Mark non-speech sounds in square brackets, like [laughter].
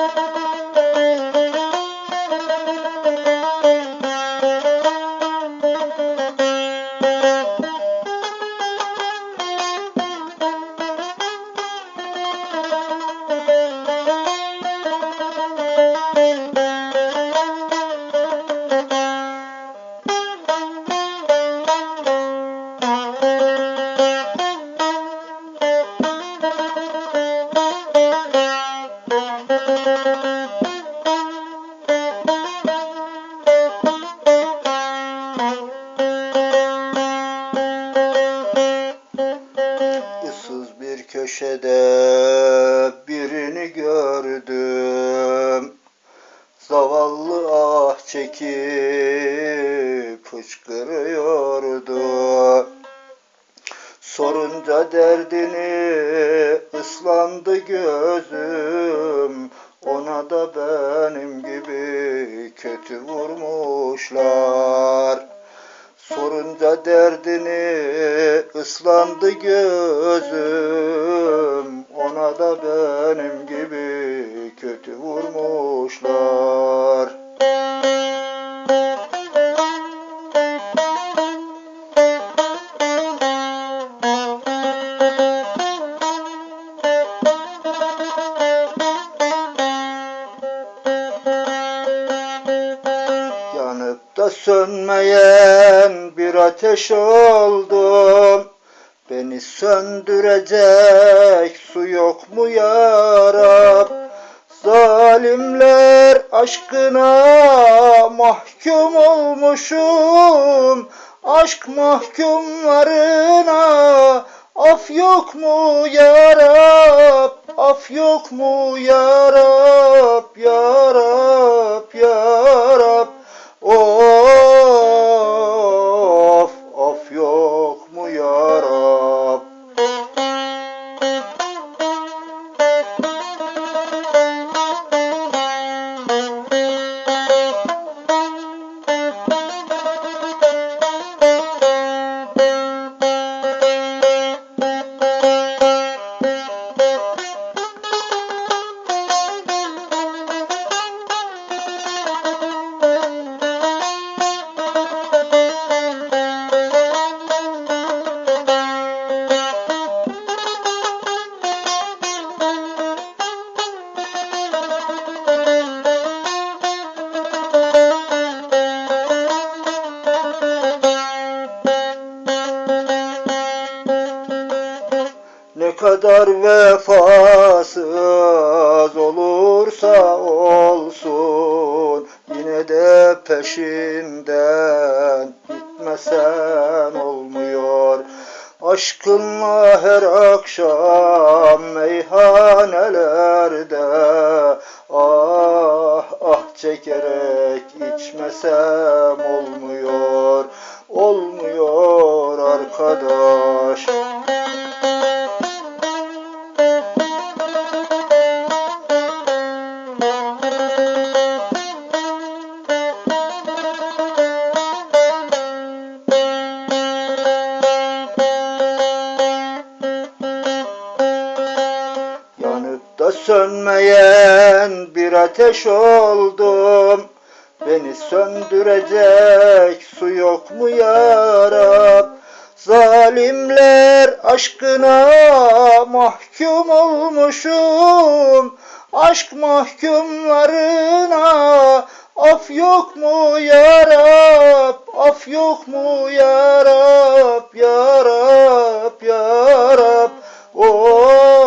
Thank [laughs] you. Birini gördüm. Zavallı ah çekip fışkırıyordu. Sorunca derdini ıslandı gözüm. Ona da benim gibi kötü vurmuşlar. Sorunca derdini ıslandı gözüm Ona da benim gibi kötü vurmuşlar. Yanıp da sönmeyen bir ateş oldum Beni söndürecek su yok mu yarab Zalimler aşkına mahkum olmuşum. Aşk mahkumlarına af yok mu yarab Af yok mu yarab yarab yarab kadar vefasız olursa olsun Yine de peşinden gitmesen olmuyor. Aşkınla her akşam meyhanelerde Ah ah çekerek içmesem olmuyor sönmeyen bir ateş oldum. Beni söndürecek su yok mu yarab Zalimler aşkına mahkum olmuşum. Aşk mahkumlarına af yok mu yarab Af yok mu yarab yarab yarab Oy